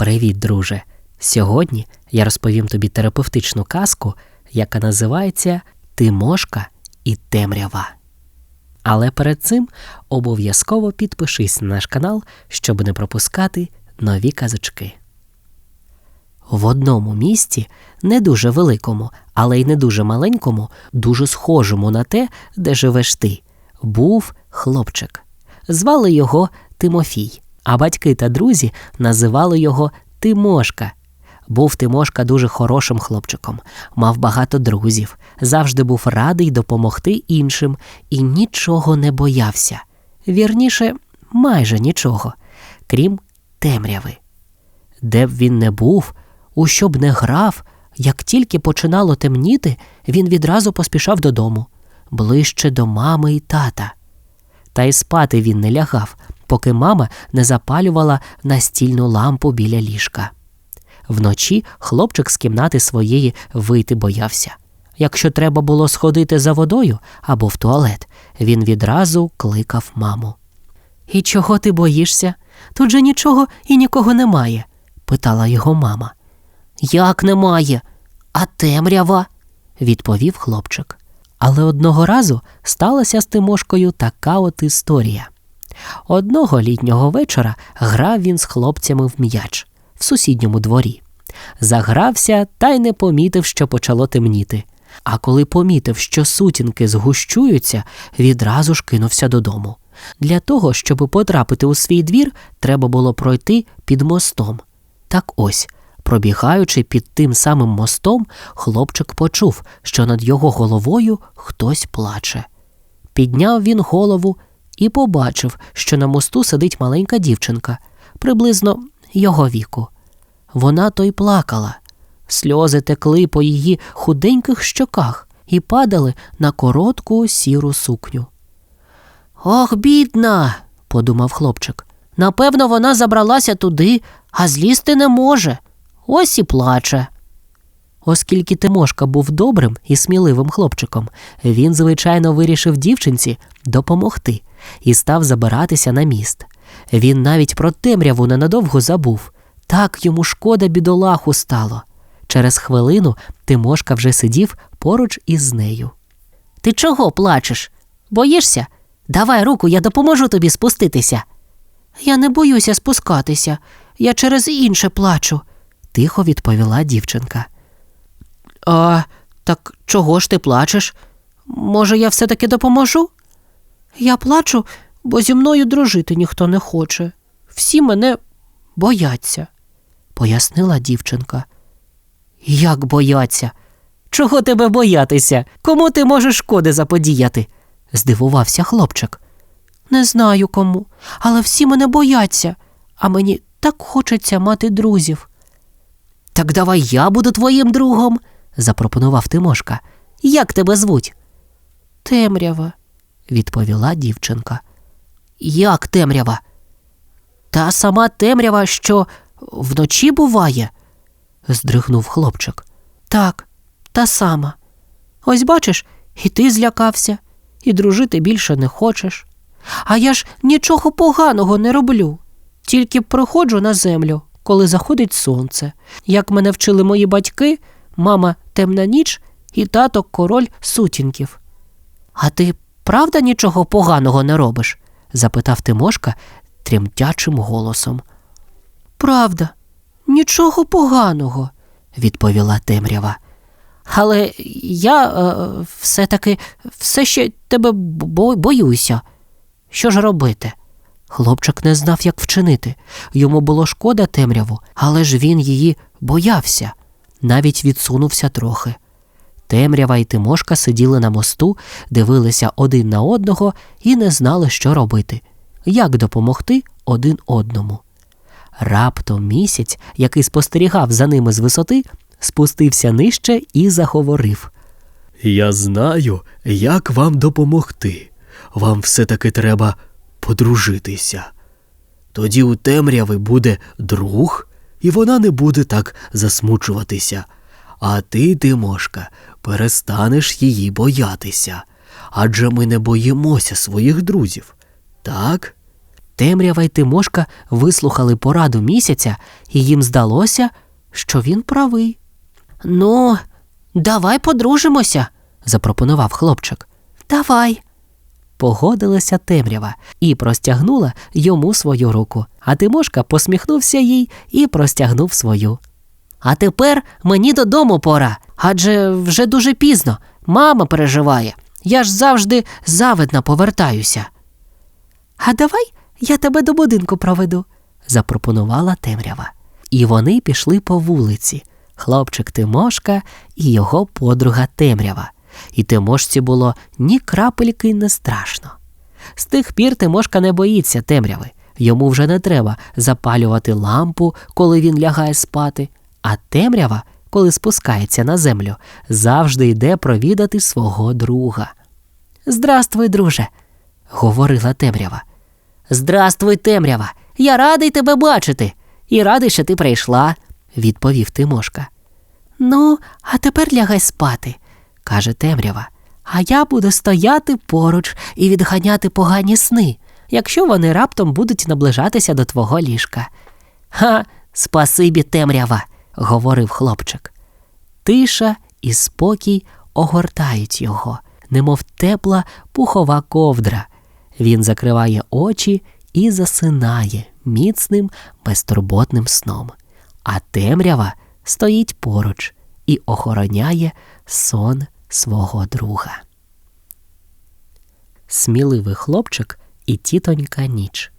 Привіт, друже! Сьогодні я розповім тобі терапевтичну казку, яка називається Тимошка і темрява. Але перед цим обов'язково підпишись на наш канал, щоб не пропускати нові казочки. В одному місті, не дуже великому, але й не дуже маленькому, дуже схожому на те, де живеш ти, був хлопчик. Звали його Тимофій, а батьки та друзі називали його Тимошка. Був Тимошка дуже хорошим хлопчиком, мав багато друзів, завжди був радий допомогти іншим і нічого не боявся. Вірніше, майже нічого, крім темряви. Де б він не був, у що б не грав, як тільки починало темніти, він відразу поспішав додому, ближче до мами і тата. Та й спати він не лягав, поки мама не запалювала настільну лампу біля ліжка. Вночі хлопчик з кімнати своєї вийти боявся. Якщо треба було сходити за водою або в туалет, він відразу кликав маму. І чого ти боїшся? Тут же нічого і нікого немає, питала його мама. Як немає? А темрява? відповів хлопчик. Але одного разу сталася з Тимошкою така от історія. Одного літнього вечора грав він з хлопцями в м'яч в сусідньому дворі. Загрався та й не помітив, що почало темніти. А коли помітив, що сутінки згущуються, відразу ж кинувся додому. Для того, щоб потрапити у свій двір, треба було пройти під мостом. Так ось, пробігаючи під тим самим мостом, хлопчик почув, що над його головою хтось плаче. Підняв він голову і побачив, що на мосту сидить маленька дівчинка, приблизно його віку. Вона то й плакала. Сльози текли по її худеньких щоках і падали на коротку сіру сукню. Ох, бідна, подумав хлопчик. Напевно, вона забралася туди, а злізти не може. Ось і плаче. Оскільки Тимошка був добрим і сміливим хлопчиком, він, звичайно, вирішив дівчинці допомогти і став забиратися на міст. Він навіть про темряву ненадовго забув. Так йому шкода бідолаху стало. Через хвилину Тимошка вже сидів поруч із нею. Ти чого плачеш? Боїшся? Давай руку, я допоможу тобі спуститися. Я не боюся спускатися, я через інше плачу, тихо відповіла дівчинка. А так чого ж ти плачеш? Може, я все таки допоможу? Я плачу, бо зі мною дружити ніхто не хоче. Всі мене бояться, пояснила дівчинка. Як бояться? Чого тебе боятися? Кому ти можеш шкоди заподіяти? здивувався хлопчик. Не знаю кому, але всі мене бояться, а мені так хочеться мати друзів. Так давай я буду твоїм другом, запропонував Тимошка. Як тебе звуть? Темрява, відповіла дівчинка. Як темрява? Та сама темрява, що вночі буває, здригнув хлопчик. Так, та сама. Ось бачиш, і ти злякався, і дружити більше не хочеш. А я ж нічого поганого не роблю, тільки проходжу на землю, коли заходить сонце. Як мене вчили мої батьки, мама темна ніч і тато король сутінків. А ти правда нічого поганого не робиш? запитав Тимошка тремтячим голосом. Правда, нічого поганого, відповіла темрява. Але я е, все таки все ще тебе боюся. Що ж робити? Хлопчик не знав, як вчинити. Йому було шкода темряву, але ж він її боявся, навіть відсунувся трохи. Темрява і Тимошка сиділи на мосту, дивилися один на одного і не знали, що робити, як допомогти один одному. Раптом місяць, який спостерігав за ними з висоти, спустився нижче і заговорив. Я знаю, як вам допомогти. Вам все-таки треба подружитися. Тоді у темряви буде друг, і вона не буде так засмучуватися. А ти, Тимошка, перестанеш її боятися. Адже ми не боїмося своїх друзів. Так? Темрява й Тимошка вислухали пораду місяця, і їм здалося, що він правий. Ну, давай подружимося, запропонував хлопчик. Давай. Погодилася темрява і простягнула йому свою руку, а Тимошка посміхнувся їй і простягнув свою. А тепер мені додому пора, адже вже дуже пізно. Мама переживає. Я ж завжди завидна повертаюся. А давай я тебе до будинку проведу, запропонувала темрява. І вони пішли по вулиці. Хлопчик Тимошка і його подруга темрява. І Тимошці було ні крапельки не страшно. З тих пір Тимошка не боїться темряви. Йому вже не треба запалювати лампу, коли він лягає спати, а темрява, коли спускається на землю, завжди йде провідати свого друга. Здрастуй, друже, говорила темрява. Здрастуй, темрява. Я радий тебе бачити. І радий, що ти прийшла, відповів Тимошка. Ну, а тепер лягай спати, каже темрява. А я буду стояти поруч і відганяти погані сни, якщо вони раптом будуть наближатися до твого ліжка. Ха, спасибі, темрява, говорив хлопчик. Тиша і спокій огортають його, немов тепла пухова ковдра. Він закриває очі і засинає міцним, безтурботним сном. А темрява стоїть поруч і охороняє сон свого друга. Сміливий хлопчик і тітонька ніч.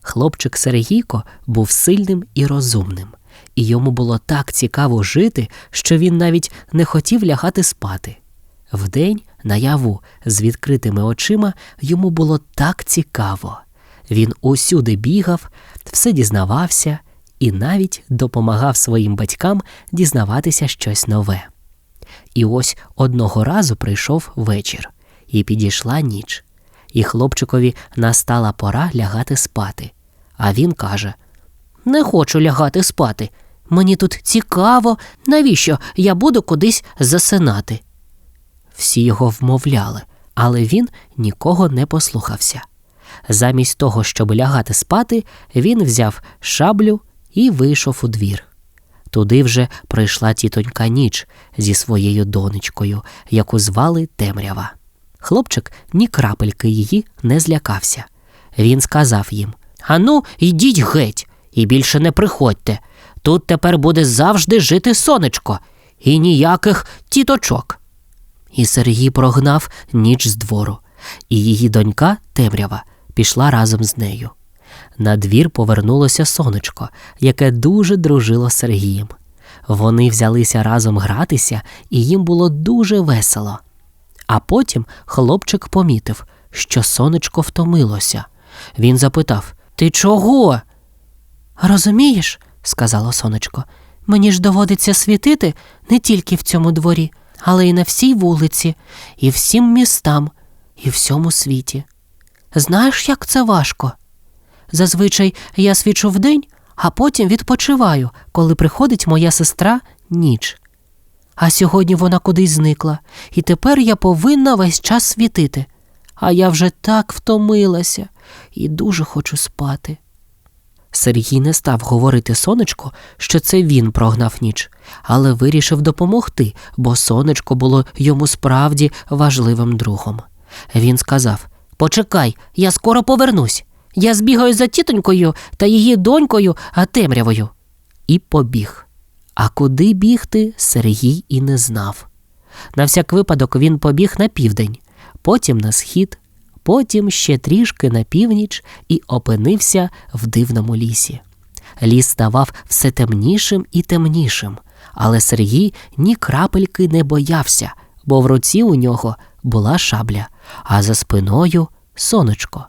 Хлопчик Сергійко був сильним і розумним, і йому було так цікаво жити, що він навіть не хотів лягати спати. Вдень, наяву, з відкритими очима, йому було так цікаво. Він усюди бігав, все дізнавався і навіть допомагав своїм батькам дізнаватися щось нове. І ось одного разу прийшов вечір, і підійшла ніч, і хлопчикові настала пора лягати спати. А він каже: Не хочу лягати спати. Мені тут цікаво, навіщо я буду кудись засинати. Всі його вмовляли, але він нікого не послухався. Замість того, щоб лягати спати, він взяв шаблю і вийшов у двір. Туди вже прийшла тітонька ніч зі своєю донечкою, яку звали Темрява. Хлопчик ні крапельки її не злякався. Він сказав їм: Ану, йдіть геть, і більше не приходьте. Тут тепер буде завжди жити сонечко, і ніяких тіточок. І Сергій прогнав ніч з двору, і її донька темрява пішла разом з нею. На двір повернулося сонечко, яке дуже дружило з Сергієм. Вони взялися разом гратися, і їм було дуже весело. А потім хлопчик помітив, що сонечко втомилося. Він запитав Ти чого? Розумієш, сказало сонечко, мені ж доводиться світити не тільки в цьому дворі, але й на всій вулиці, і всім містам, і всьому світі. Знаєш, як це важко? Зазвичай я свічу вдень, а потім відпочиваю, коли приходить моя сестра ніч. А сьогодні вона кудись зникла, і тепер я повинна весь час світити. А я вже так втомилася і дуже хочу спати. Сергій не став говорити сонечко, що це він прогнав ніч, але вирішив допомогти, бо сонечко було йому справді важливим другом. Він сказав Почекай, я скоро повернусь. Я збігаю за тітонькою та її донькою, а темрявою. І побіг. А куди бігти, Сергій і не знав. На всяк випадок він побіг на південь, потім на схід, потім ще трішки на північ і опинився в дивному лісі. Ліс ставав все темнішим і темнішим, але Сергій ні крапельки не боявся, бо в руці у нього була шабля, а за спиною сонечко.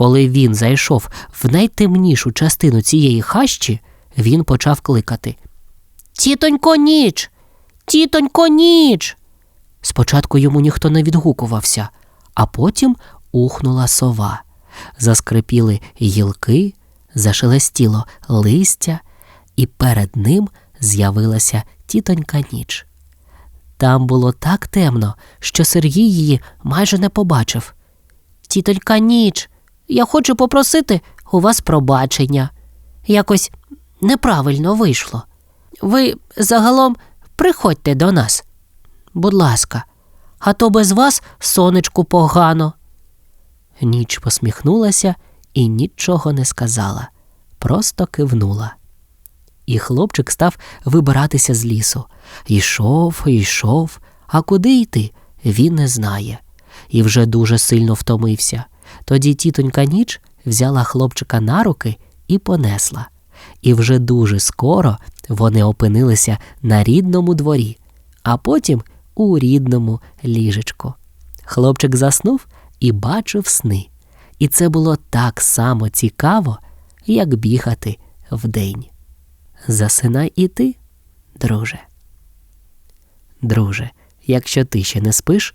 Коли він зайшов в найтемнішу частину цієї хащі, він почав кликати Тітонько ніч! Тітонько ніч! Спочатку йому ніхто не відгукувався, а потім ухнула сова. Заскрипіли гілки, зашелестіло листя, і перед ним з'явилася тітонька ніч. Там було так темно, що Сергій її майже не побачив. Тітонька ніч, я хочу попросити у вас пробачення. Якось неправильно вийшло. Ви загалом приходьте до нас. Будь ласка, а то без вас сонечку погано. Ніч посміхнулася і нічого не сказала, просто кивнула. І хлопчик став вибиратися з лісу. Йшов, йшов, а куди йти, він не знає. І вже дуже сильно втомився. Тоді тітонька ніч взяла хлопчика на руки і понесла. І вже дуже скоро вони опинилися на рідному дворі, а потім у рідному ліжечку. Хлопчик заснув і бачив сни. І це було так само цікаво, як бігати вдень. Засинай і ти, друже. Друже, якщо ти ще не спиш,